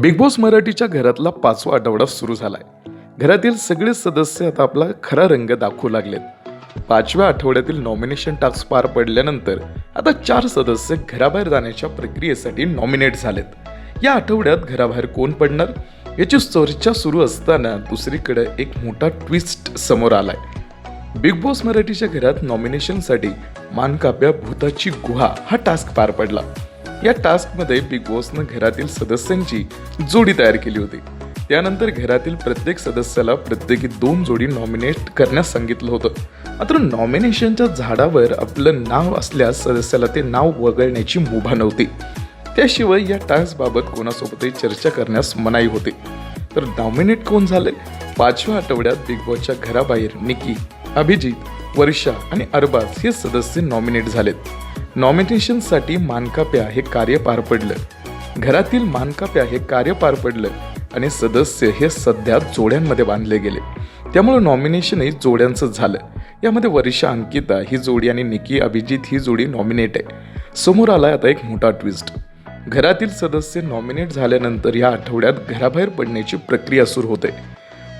Big boss मराठीच्या घरातला पाचवा आठवडा सुरू झालाय. घरातील सगळे सदस्य आता आपला खरा रंग दाखवू लागलेत. पाचव्या आठवड्यातील नॉमिनेशन टास्क पार पडल्यानंतर आता चार सदस्य घराबाहेर जाण्याच्या प्रक्रियेसाठी नॉमिनेट झालेत. या आठवड्यात घराबाहेर कोण पडणार? याची चर्चा सुरू असताना दुसरीकडे एक मोठा ट्विस्ट समोर आलाय. बिग बॉस मराठीच्या घरात नॉमिनेशनसाठी मानकाप्या भूताची गुहा हा टास्क पार पडला. या टास्कमध्ये बिग बॉसनं घरातील सदस्यांची जोडी तयार केली होती. त्यानंतर घरातील प्रत्येक सदस्याला प्रत्येकी दोन जोडी नॉमिनेट करण्यास सांगितलं होतं. मात्र नॉमिनेशनच्या झाडावर आपलं नाव असल्यास सदस्याला ते नाव वगळण्याची मुभा नव्हती. त्याशिवाय या टास्कबाबत कोणासोबतही चर्चा करण्यास मनाई होती. तर नॉमिनेट कोण झाले? पाचव्या आठवड्यात बिग बॉसच्या घराबाहेर निकी अभिजित वर्षा आणि अरबाज हे सदस्य नॉमिनेट झालेत. नॉमिनेशनसाठी मानकाप्या हे कार्य पार पडलं. घरातील मानकाप्या हे कार्य पार पडलं आणि सदस्य हे सध्या जोड्यांमध्ये बांधले गेले. त्यामुळे नॉमिनेशनही जोड्यांचं झालं. यामध्ये वर्षा अंकिता ही जोडी आणि निकी अभिजित ही जोडी नॉमिनेट आहे. समोर आला आता एक मोठा ट्विस्ट घरातील सदस्य नॉमिनेट झाल्यानंतर या आठवड्यात घराबाहेर पडण्याची प्रक्रिया सुरू होते.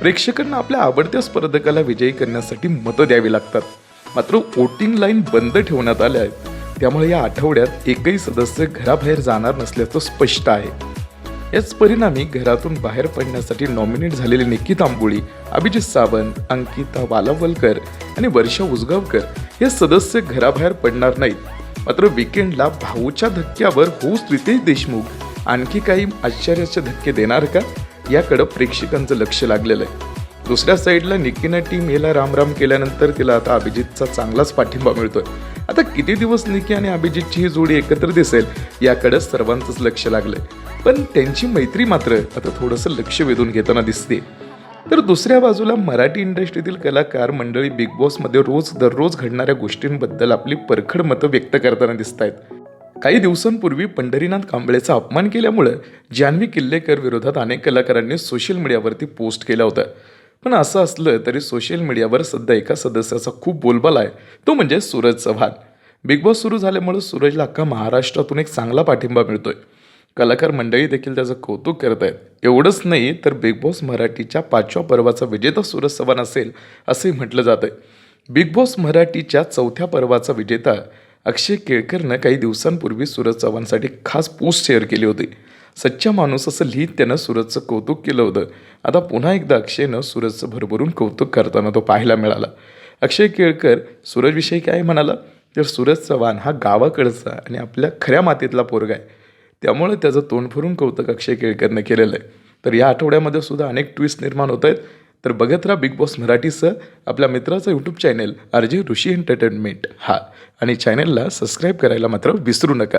प्रेक्षकांना आपल्या आवडत्या स्पर्धकाला विजयी करण्यासाठी मतं द्यावी लागतात. मात्र वोटिंग लाईन बंद ठेवण्यात आल्या आहेत. त्यामुळे या आठवड्यात एकही सदस्य घराबाहेर जाणार नसल्याचं स्पष्ट आहे. याच परिणामी घरातून बाहेर पडण्यासाठी नॉमिनेट झालेले निकित आंबोळी अभिजित सावंत अंकिता वालावलकर आणि वर्षा उजगावकर हे सदस्य घराबाहेर पडणार नाहीत. मात्र विकेंडला भाऊच्या धक्क्यावर होऊ रितेश देशमुख आणखी काही आश्चर्याचे धक्के देणार का? याकडं प्रेक्षकांचं लक्ष लागलेलं आहे. दुसऱ्या साईडला निकीनं टीम याला रामराम केल्यानंतर तिला आता अभिजितचा चांगलाच पाठिंबा मिळतोय. आता किती दिवस निकी आणि अभिजितची ही जोडी एकत्र दिसेल याकडे सर्वांचंच लक्ष लागलंय. पण त्यांची मैत्री मात्र आता थोडंसं लक्ष वेधून घेताना दिसते. तर दुसऱ्या बाजूला मराठी इंडस्ट्रीतील कलाकार मंडळी बिग बॉसमध्ये रोज दररोज घडणाऱ्या गोष्टींबद्दल आपली परखड मतं व्यक्त करताना दिसत आहेत काही दिवसांपूर्वी पंढरीनाथ कांबळेचा अपमान केल्यामुळं जान्हवी किल्लेकर विरोधात अनेक कलाकारांनी सोशल मीडियावरती पोस्ट केल्या होत्या पण असं असलं तरी सोशल मीडियावर सध्या एका सदस्याचा खूप बोलबाला आहे. तो म्हणजे सूरज चव्हाण. बिग बॉस सुरू झाल्यामुळं सूरजला अख्खा महाराष्ट्रातून एक चांगला पाठिंबा मिळतोय. कलाकार मंडळी देखील त्याचं कौतुक करत आहेत. एवढंच नाही तर बिग बॉस मराठीच्या पाचव्या पर्वाचा विजेता सूरज चव्हाण असेल असंही म्हटलं जातं बिग बॉस मराठीच्या चौथ्या पर्वाचा विजेता अक्षय केळकरनं काही दिवसांपूर्वी सूरज चव्हाणसाठी खास पोस्ट शेअर केली होती. सच्चा माणूस असं लिहित त्यानं सूरजचं कौतुक केलं होतं. आता पुन्हा एकदा अक्षयनं सूरजचं भरभरून कौतुक करताना तो पाहायला मिळाला. अक्षय केळकर सूरजविषयी काय म्हणाला? तर सूरज चव्हाण हा गावाकडचा आणि आपल्या खऱ्या मातीतला पोरगा आहे. त्यामुळे त्याचं तोंड भरून कौतुक अक्षय केळकरनं केलेलं आहे. तर या आठवड्यामध्ये सुद्धा अनेक ट्विस्ट निर्माण होत आहेत. तर बघत राहा बिग बॉस मराठीसह आपल्या मित्राचं यूट्यूब चॅनेल आर जे ऋषी एंटरटेनमेंट हा. आणि चॅनेलला सबस्क्राईब करायला मात्र विसरू नका.